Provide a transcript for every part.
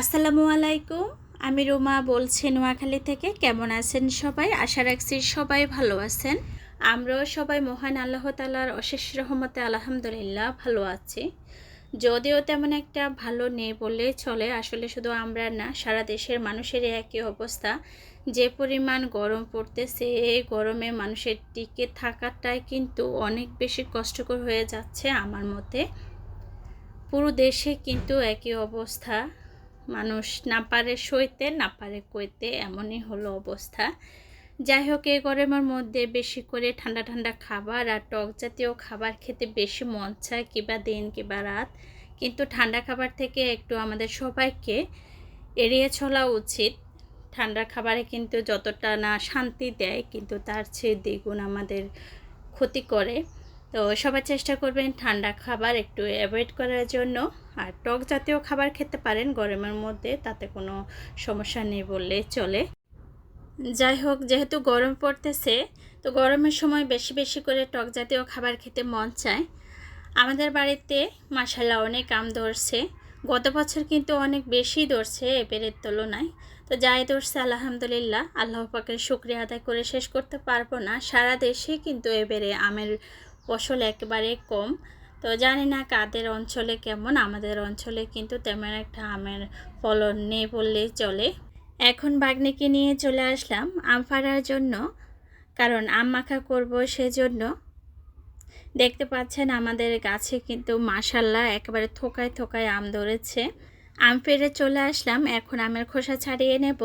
আসসালামু আলাইকুম। আমি রুমা বলছি নোয়াখালী থেকে। কেমন আছেন সবাই? আশা রাখছি সবাই ভালো আছেন। আমরাও সবাই মহান আল্লাহ তালার অশেষ রহমতে আলহামদুলিল্লাহ ভালো আছি। যদিও তেমন একটা ভালো নেই বললে চলে, আসলে শুধু আমরা না, সারা দেশের মানুষেরই একই অবস্থা। যে পরিমাণ গরম পড়তেছে, এই গরমে মানুষের টিকে থাকাটাই কিন্তু অনেক বেশি কষ্টকর হয়ে যাচ্ছে আমার মতে। পুরো দেশে কিন্তু একই অবস্থা। মানুষ না পারে সইতে, না পারে কইতে, এমনই হলো অবস্থা। যাই হোক এই গরমের মধ্যে বেশি করে ঠান্ডা ঠান্ডা খাবার আর টক জাতীয় খাবার খেতে বেশি মন চায় কিবা দিন কিবা রাত। কিন্তু ঠান্ডা খাবার থেকে একটু আমাদের সবাইকে এড়িয়ে চলা উচিত। ঠান্ডা খাবারে কিন্তু যতটা না শান্তি দেয়, কিন্তু তার চেয়ে দ্বিগুণ আমাদের ক্ষতি করে। তো সবাই চেষ্টা করবেন ঠান্ডা খাবার একটু অ্যাভয়েড করার জন্য। আর টক জাতীয় খাবার খেতে পারেন গরমের মধ্যে, তাতে কোনো সমস্যা নেই বললে চলে। যাই হোক, যেহেতু গরম পড়তেছে, তো গরমের সময় বেশি বেশি করে টক জাতীয় খাবার খেতে মন চায়। আমাদের বাড়িতে মাসাল্লাহ অনেক আম ধরছে। গত বছর কিন্তু অনেক বেশি ধরছে এবারের তুলনায়। তো যাই ধরছে, আলহামদুলিল্লাহ, আল্লাহ পাকের শুক্রিয়া আদায় করে শেষ করতে পারব না। সারা দেশে কিন্তু এবারে আমের ফসল একেবারে কম। তো জানি না কাদের অঞ্চলে কেমন, আমাদের অঞ্চলে কিন্তু তেমন একটা আমের ফলন নেই বললেই চলে। এখন বাগনিকে নিয়ে চলে আসলাম আম ফাড়ার জন্য, কারণ আম মাখা করব সেজন্য। দেখতে পাচ্ছেন আমাদের গাছে কিন্তু মাসাল্লাহ একেবারে থোকায় থোকায় আম ধরেছে। আম ফেরে চলে আসলাম, এখন আমের খোসা ছাড়িয়ে নেব।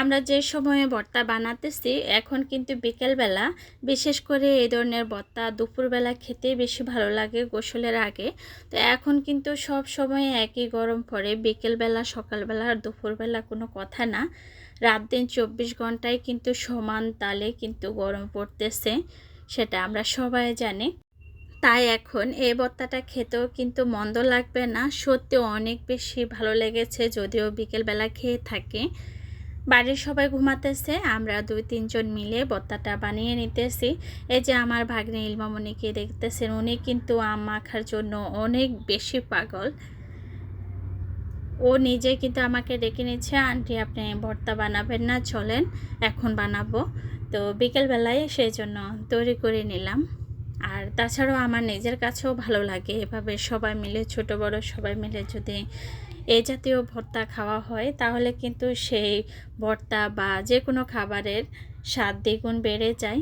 আমরা যে সময়ে ভর্তা বানাতেছি, এখন কিন্তু বিকেলবেলা, বিশেষ করে এই ধরনের ভর্তা দুপুরবেলা খেতে বেশি ভালো লাগে গোসলের আগে। তো এখন কিন্তু সব সময় একই গরম পড়ে, বিকেলবেলা, সকালবেলা আর দুপুরবেলা কোনো কথা না। রাত দিন চব্বিশ ঘন্টায় কিন্তু সমান তালে কিন্তু গরম পড়তেছে, সেটা আমরা সবাই জানি। তাই এখন এই ভর্তাটা খেতেও কিন্তু মন্দ লাগবে না, সত্যি অনেক বেশি ভালো লেগেছে যদিও বিকেলবেলা খেয়ে থাকে। বাড়ির সবাই ঘুমাতেছে, আমরা দুই তিনজন মিলে বত্তাটা বানিয়ে নিতেছি। এই যে আমার ভাগ্নে ইলমামণিকে দেখতেছেন, উনি কিন্তু আম মাখার জন্য অনেক বেশি পাগল। ও নিজে কিন্তু আমাকে ডেকে নিচ্ছে, আন্টি, আপনি ভর্তা বানাবেন না, চলেন, এখন বানাবো। তো বিকেলবেলায় সেই জন্য তৈরি করে নিলাম। আর তাছাড়াও আমার নিজের কাছেও ভালো লাগে, এভাবে সবাই মিলে, ছোট বড় সবাই মিলে যদি এই জাতীয় ভর্তা খাওয়া হয়, তাহলে কিন্তু সেই ভর্তা বা যে কোনো খাবারের স্বাদ দ্বিগুণ বেড়ে যায়।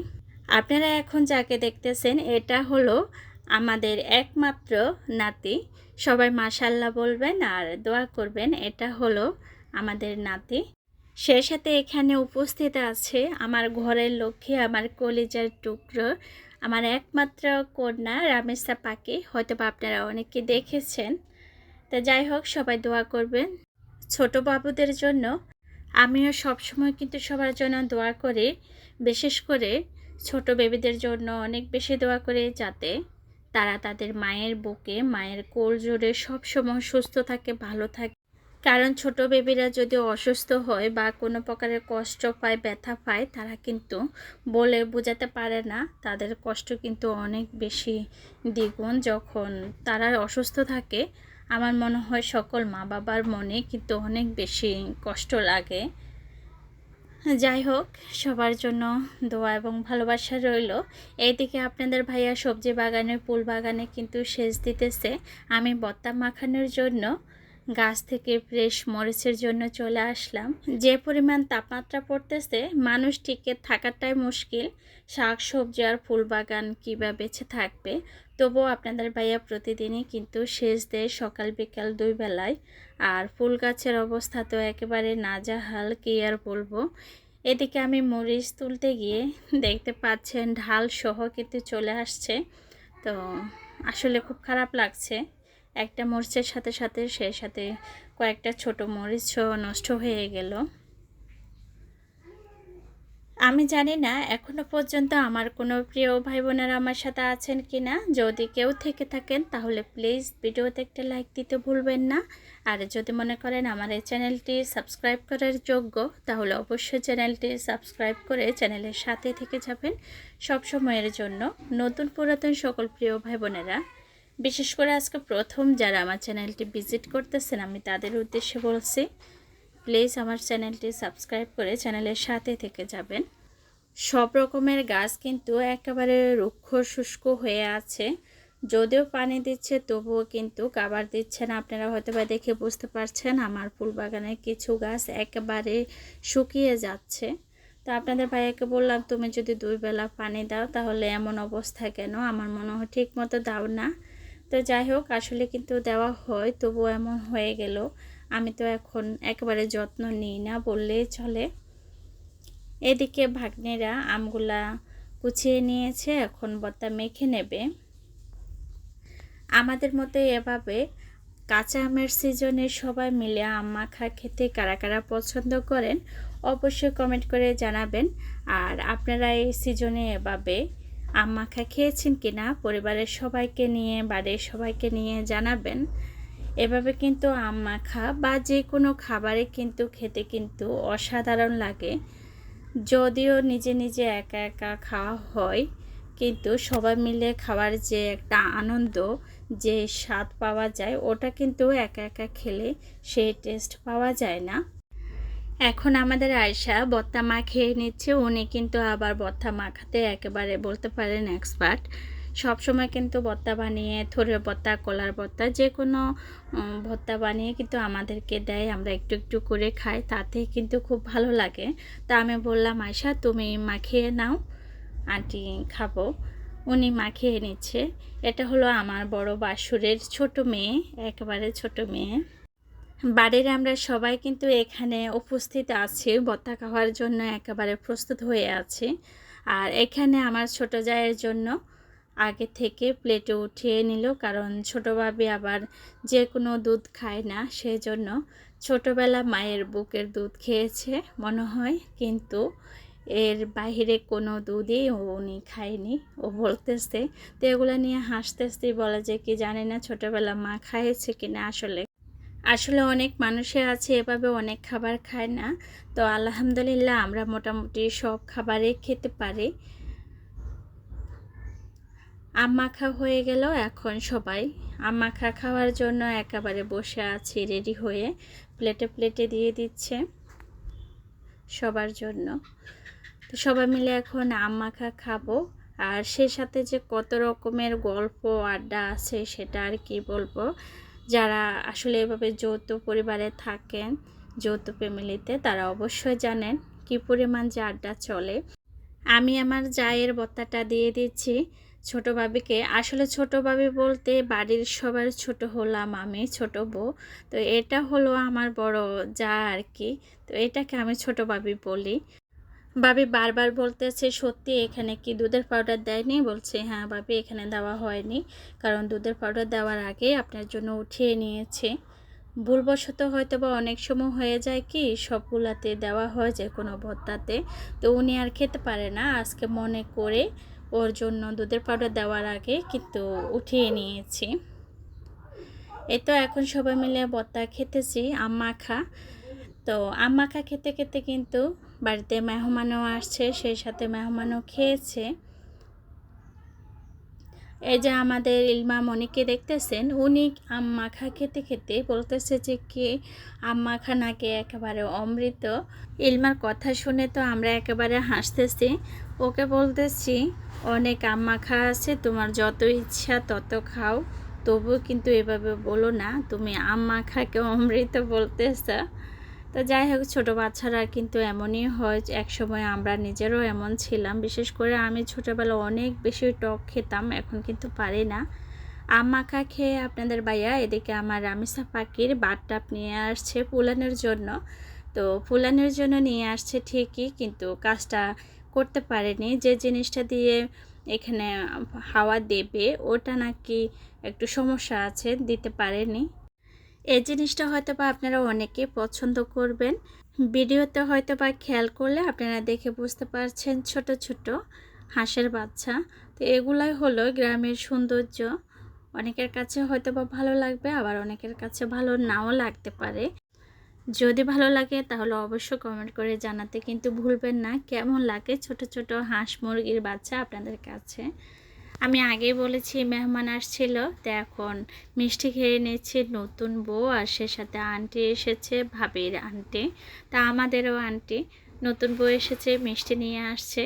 আপনারা এখন যাকে দেখতেছেন, এটা হলো আমাদের একমাত্র নাতি। সবাই মাসাল্লাহ বলবেন আর দোয়া করবেন, এটা হলো আমাদের নাতি। সে সাথে এখানে উপস্থিত আছে আমার ঘরের লক্ষ্যে আমার কলিজার টুকরো, আমার একমাত্র কন্যা রামেশা পাকে। হয়তো বা আপনারা অনেকে দেখেছেন। তা যাই হোক, সবাই দোয়া করবেন। ছোট বাবুদের জন্য আমিও সবসময় কিন্তু সবার জন্য দোয়া করি। বিশেষ করে ছোট বেবিদের জন্য অনেক বেশি দোয়া করে যাতে তারা তাদের মায়ের বুকে, মায়ের কোল জোরে সবসময় সুস্থ থাকে, ভালো থাকে। কারণ ছোট বেবিরা যদি অসুস্থ হয় বা কোনো প্রকারের কষ্ট পায়, ব্যথা পায়, তারা কিন্তু বলে বোঝাতে পারে না। তাদের কষ্ট কিন্তু অনেক বেশি দ্বিগুণ। যখন তারা অসুস্থ থাকে আমার মনে হয় সকল মা বাবার মনে কিন্তু অনেক বেশি কষ্ট লাগে। যাই হোক, সবার জন্য দোয়া এবং ভালোবাসা রইল। এইদিকে আপনাদের ভাইয়া সবজি বাগানে ফুল বাগানে কিন্তু সেচ দিতেছে। আমি বত্তা মাখানোর জন্য গাছ থেকে ফ্রেশ মরিচের জন্য চলে আসলাম। যে পরিমাণ তাপমাত্রা পড়তেছে, মানুষ টিকে থাকাটাই মুশকিল। শাক, সবজি আর ফুল বাগান কীভাবে বেঁচে থাকবে? তবুও আপনাদের ভাইয়া প্রতিদিনই কিন্তু সেচ দেয় সকাল বিকাল দুই বেলায়। আর ফুল গাছের অবস্থা তো একেবারে নাজাহাল, কি আর বলব? এদিকে আমি মরিচ তুলতে গিয়ে দেখতে পাচ্ছেন ঢাল সহ কিন্তু চলে আসছে। তো আসলে খুব খারাপ লাগছে। একটা মরিচের সাথে সাথে সে সাথে কয়েকটা ছোট মরিচও নষ্ট হয়ে গেল। আমি জানি না এখনও পর্যন্ত আমার কোনো প্রিয় ভাই বোনেরা আমার সাথে আছেন কি না যদি কেউ থেকে থাকেন, তাহলে প্লিজ ভিডিওতে একটা লাইক দিতে ভুলবেন না। আর যদি মনে করেন আমার এই চ্যানেলটি সাবস্ক্রাইব করার যোগ্য, তাহলে অবশ্যই চ্যানেলটি সাবস্ক্রাইব করে চ্যানেলের সাথে থেকে যাবেন সব সময়ের জন্য। নতুন পুরাতন সকল প্রিয় ভাই বোনেরা বিশেষ করে আজকে প্রথম যারা আমার চ্যানেলটি ভিজিট করতেছেন, আমি তাদের উদ্দেশ্যে বলছি প্লিজ আমার চ্যানেলটি সাবস্ক্রাইব করে চ্যানেলের সাথে থেকে যাবেন। সব রকমের গাছ কিন্তু একেবারে রুক্ষ শুষ্ক হয়ে আছে। যদিও পানি দিচ্ছে, তবুও কিন্তু কাবার দিচ্ছে না। আপনারা হয়তো বা দেখে বুঝতে পারছেন, আমার ফুল বাগানের কিছু গাছ একেবারে শুকিয়ে যাচ্ছে। তো আপনাদের ভাইয়াকে বললাম, তুমি যদি দুই বেলা পানি দাও, তাহলে এমন অবস্থা কেন? আমার মনে হয় ঠিক মতো দাও না। তো যাই হোক, আসলে কিন্তু দেওয়া হয় তবু এমন হয়ে গেল। আমি তো এখন একেবারে যত্ন নিই না বললেই চলে। এদিকে ভাগ্নেরা আমগুলা কুচিয়ে নিয়েছে, এখন বত্তা মেখে নেবে। আমাদের মতো এভাবে কাঁচা আমের সিজনে সবাই মিলে আম মাখা খেতে কারা কারা পছন্দ করেন অবশ্যই কমেন্ট করে জানাবেন। আর আপনারা এই সিজনে এভাবে আম মাখা খেয়েছেন কিনা পরিবারের সবাইকে নিয়ে, বাড়ির সবাইকে নিয়ে জানাবেন। এভাবে কিন্তু আম মাখা বা যে কোনো খাবারে কিন্তু খেতে কিন্তু অসাধারণ লাগে। যদিও নিজে নিজে একা একা খাওয়া হয়, কিন্তু সবাই মিলে খাওয়ার যে একটা আনন্দ, যে স্বাদ পাওয়া যায়, ওটা কিন্তু একা একা খেলে সেই টেস্ট পাওয়া যায় না। এখন আমাদের আয়সা বত্তা মা খেয়ে নিচ্ছে, উনি কিন্তু আবার বত্তা মাখাতে একেবারে বলতে পারেন এক্সপার্ট সবসময় কিন্তু ভত্তা বানিয়ে, থরের ভত্তা কলার ভত্তা যে কোনো ভত্তা বানিয়ে কিন্তু আমাদেরকে দেয়। আমরা একটু একটু করে খাই, তাতে কিন্তু খুব ভালো লাগে। তা আমি বললাম আয়সা তুমি মাখিয়ে নাও, আন্টি খাব। উনি মাখিয়ে নিচ্ছে। এটা হলো আমার বড় বাসুরের ছোট মেয়ে, একেবারে ছোট মেয়ে। বাড়ির আমরা সবাই কিন্তু এখানে উপস্থিত আছি বত্তা খাওয়ার জন্য একেবারে প্রস্তুত হয়ে আছে। আর এখানে আমার ছোট জায়ের জন্য আগে থেকে প্লেটে উঠিয়ে নিল, কারণ ছোটোভাবে আবার যে কোনো দুধ খায় না, সেজন্য ছোটোবেলা মায়ের বুকের দুধ খেয়েছে মনে হয়, কিন্তু এর বাহিরে কোনো দুধই উনি খায়নি। ও বলতেছে, তো এগুলো নিয়ে হাসতেছে, বলে যে কি জানি না ছোটোবেলা মা খাইয়েছে কিনা আসলে। আসলে অনেক মানুষের আছে, এভাবে অনেক খাবার খায় না। তো আলহামদুলিল্লাহ আমরা মোটামুটি সব খাবারই খেতে পারি। আম মাখা হয়ে গেল এখন সবাই। আম মাখা খাওয়ার জন্য একেবারে বসে আছি রেডি হয়ে প্লেটে প্লেটে দিয়ে দিচ্ছে সবার জন্য। তো সবাই মিলে এখন আম মাখা খাব। আর সে সাথে যে কত রকমের গল্প, আড্ডা আছে সেটা আর কি বলব? যারা আসলে এভাবে যৌথ পরিবারে থাকেন, যৌথ ফ্যামিলিতে তারা অবশ্যই জানেন কি পরিমাণ যে আড্ডা চলে। আমি আমার জায়ের বত্তাটা দিয়ে দিচ্ছি। ছোট বাবিকে আসলে ছোট বাবি বলতে বাড়ির সবার ছোট হলাম আমি, ছোট বউ। তো এটা হলো আমার বড় যা আর কি তো এটাকে আমি ছোট বাবি বলি। বাবি বারবার বলতেছে, সত্যি এখানে কি দুধের পাউডার দেয়নি? বলছে হ্যাঁ বাবি এখানে দেওয়া হয়নি। কারণ দুধের পাউডার দেওয়ার আগে আপনার জন্য উঠিয়ে নিয়েছে। ভুলবশত হয়তো বা অনেক সময় হয়ে যায় কি, সবগুলাতে দেওয়া হয় যে কোনো ভত্তাতে। তো উনি আর খেতে পারে না। আজকে মনে করে ওর জন্য দুধের পাউডার দেওয়ার আগে কিন্তু উঠিয়ে নিয়েছি। এই তো এখন সবাই মিলে বত্তা খেতেছি আম্মাখা তো আম্মাখা খেতে খেতে কিন্তু বাড়িতে মেহমানও আসছে, সেই সাথে মেহমানও খেয়েছে। এই যে আমাদের ইলমা মনিকে দেখতেছেন, উনি আম্মাখা খেতে খেতে বলতেছে যে কে কি আম্মাখা নাকি একেবারে অমৃত। ইলমার কথা শুনে তো আমরা একেবারে হাসতেছি। ওকে বলতেছি, অনেক আম্মাখা আছে, তোমার যত ইচ্ছা তত খাও। তবুও কিন্তু এভাবে বলো না, তুমি আম্মাখাকে অমৃত বলতেছ। তো যাই হোক, ছোটো বাচ্চারা কিন্তু এমনই হয় এক সময় আমরা নিজেরও এমন ছিলাম। বিশেষ করে আমি ছোটোবেলা অনেক বেশি টক খেতাম, এখন কিন্তু পারি না। আম মাখা খেয়ে আপনাদের ভাইয়া, এদিকে আমার রামিসা পাখির বাটটাপ নিয়ে আসছে পুলানের জন্য। তো ফুলানের জন্য নিয়ে আসছে ঠিকই, কিন্তু কাজটা করতে পারেনি। যে জিনিসটা দিয়ে এখানে হাওয়া দেবে, ওটা নাকি একটু সমস্যা আছে, দিতে পারেনি। এই জিনিসটা হয়তো বা আপনারা অনেকে পছন্দ করবেন। ভিডিওতে হয়তো বা খেয়াল করলে আপনারা দেখে বুঝতে পারছেন ছোট ছোট হাঁসের বাচ্চা। তো এগুলাই হলো গ্রামের সৌন্দর্য। অনেকের কাছে হয়তো বা ভালো লাগবে, আবার অনেকের কাছে ভালো নাও লাগতে পারে। যদি ভালো লাগে তাহলে অবশ্যই কমেন্ট করে জানাতে কিন্তু ভুলবেন না। কেমন লাগে ছোট ছোট হাঁস, মুরগির বাচ্চা আপনাদের কাছে? আমি আগেই বলেছি, মেহমান আসছিল। তো এখন মিষ্টি খেয়ে নিচ্ছে নতুন বউ আর সে সাথে আন্টি এসেছে, ভাবির আন্টি। তা আমাদেরও আন্টি। নতুন বউ এসেছে, মিষ্টি নিয়ে আসছে।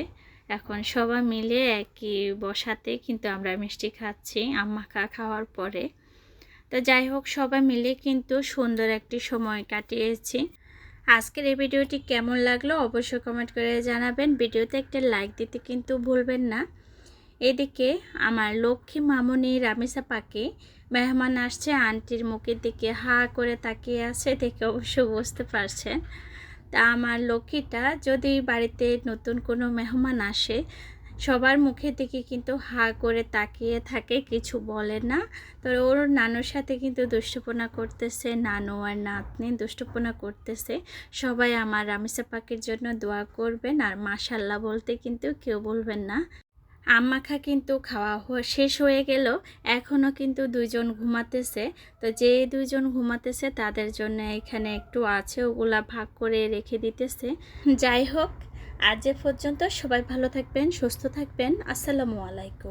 এখন সবাই মিলে একই বসাতে কিন্তু আমরা মিষ্টি খাচ্ছি, আম্মা খা, খাওয়ার পরে। তো যাই হোক, সবাই মিলে কিন্তু সুন্দর একটি সময় কাটিয়েছি। আজকের এই ভিডিওটি কেমন লাগল অবশ্যই কমেন্ট করে জানাবেন। ভিডিওতে একটা লাইক দিতে কিন্তু ভুলবেন না। এদিকে আমার লক্ষ্মী মামনি রামিসা পাকে মেহমান আসছে, আন্টির মুখের দিকে হা করে তাকিয়ে আছে দেখে অবশ্য বুঝতে পারছেন। তা আমার লক্ষ্মীটা যদি বাড়িতে নতুন কোনো মেহমান আসে, সবার মুখের দিকে কিন্তু হা করে তাকিয়ে থাকে, কিছু বলে না। তো ওর নানুর সাথে কিন্তু দুষ্টপনা করতেছে, নানু আর নাতনি দুষ্টপনা করতেছে। সবাই আমার রামিসা পাখির জন্য দোয়া করবেন আর মাশাল্লাহ বলতে কিন্তু কেউ বলবেন না। আম্মাখা কিন্তু খাওয়া শেষ হয়ে গেল। এখনও কিন্তু দুইজন ঘুমাতেছে। তো যে দুইজন ঘুমাতেছে তাদের জন্য এখানে একটু আছে, ওগুলা ভাগ করে রেখে দিতেছে। যাই হোক, আজ এ পর্যন্ত সবাই ভালো থাকবেন, সুস্থ থাকবেন। আসসালামু আলাইকুম।